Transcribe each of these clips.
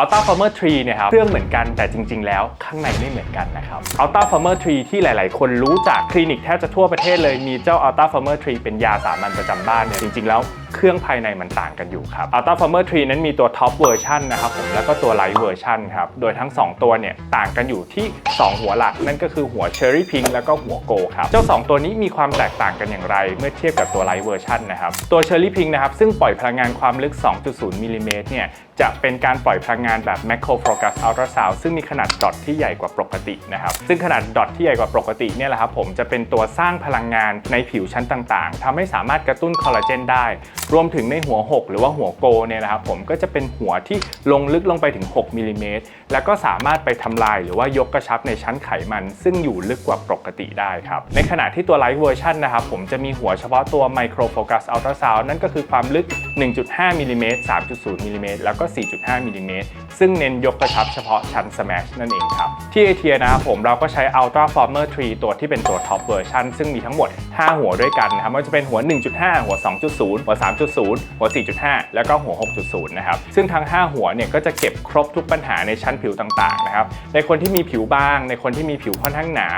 Ultra Farmer 3เนี่ยครับเครื่องเหมือนกันแต่จริง ๆ แล้วข้างในไม่เหมือนกันนะครับ Ultra Farmer 3 ที่หลาย ๆ คนรู้จักคลินิกแทบจะทั่วประเทศเลยมีเจ้า Ultra Farmer 3 เป็นยาสามัญประจำบ้านเนี่ยจริง ๆ แล้ว เครื่องภายในมันต่างกันอยู่ครับ Ultra Farmer 3 นั้นมีตัว Top Version นะครับผมแล้วก็ตัว Light Version ครับ โดยทั้ง 2 ตัวเนี่ยต่างกันอยู่ที่ 2 หัวหลัก นั่นก็คือหัว Cherry Pink แล้วก็หัว Go ครับ เจ้า 2 ตัวนี้มีความแตกต่างกันอย่างไร เมื่อเทียบกับตัว Light Version นะครับตัว Cherry Pink นะครับซึ่งปล่อยพลังงานความลึก 2.0มิลิเมตรเนี่ยจะเป็นการปล่อยพลังงานแบบ Macro Focus Ultrasound ซึ่งมีขนาดดอทที่ใหญ่กว่าปกตินะครับซึ่งขนาดดอทที่ใหญ่กว่าปกติเนี่ยแหละครับผมจะเป็นตัวสร้างพลังงานในผิวชั้นต่างๆทำให้สามารถกระตุ้นคอลลาเจนได้รวมถึงในหัว6หรือว่าหัวโกเนี่ยนะครับผมก็จะเป็นหัวที่ลงลึกลงไปถึง 6มิลลิเมตรแล้วก็สามารถไปทำลายหรือว่ายกกระชับในชั้นไขมัน ซึ่งอยู่ลึกกว่าปกติได้ครับ ในขณะที่ตัว Light Version นะครับผมจะมีหัวเฉพาะตัว Micro Focus Ultrasound นั่นก็คือความลึก 1.5มิลลิเมตร3.0มิลลิเมตรแล้วก็ 4.5มิลลิเมตรซึ่งเน้นยกกระชับเฉพาะชั้น Smash นั่นเองครับ ที่เอเทียนะครับผมเราก็ใช้ Ultra Former 3 ตัวที่เป็นตัว Top Version ซึ่งมีทั้งหมด 5 หัวด้วยกันนะครับไม่ว่าจะเป็นหัว 1.5 หัว 2.0 หัว3.0 หัว 4.5 แล้วก็หัว 6.0 นะครับ ซึ่งทั้ง 5 หัวเนี่ยก็จะเก็บครบทุกปัญหาในชั้นผิวต่างๆนะครับ ในคนที่มีผิวบาง ในคนที่มีผิวค่อนข้างหนา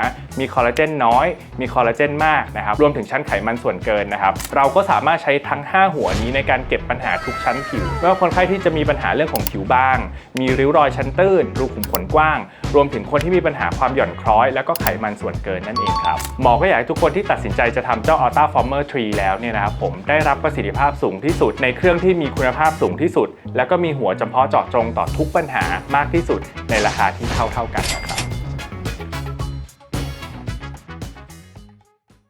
มีคอลลาเจนน้อย มีคอลลาเจนมากนะครับ รวมถึงชั้นไขมันส่วนเกินนะครับ เราก็สามารถใช้ทั้ง 5 หัวนี้ในการเก็บปัญหาทุกชั้นผิว ไม่ว่าคนไข้ที่จะมีปัญหาเรื่องของผิวบาง มีริ้วรอยชั้นตื้น รูขุมขนกว้าง รวมถึงคนที่มีปัญหาความหย่อนคล้อย แล้วก็ไขมันส่วนเกินนั่นเองครับ หมอก็อยากให้ทุกคนที่ตัดสินใจจะทำเจ้า Ultra Former 3 แล้วเนี่ยนะครับผมได้รับประสิทธิภาพสูงที่สุด ในเครื่องที่มีคุณภาพสูงที่สุด แล้วก็มีหัวจำเพาะเจาะจงต่อทุกปัญหามากที่สุดในราคาที่เท่าเท่ากันนะครับ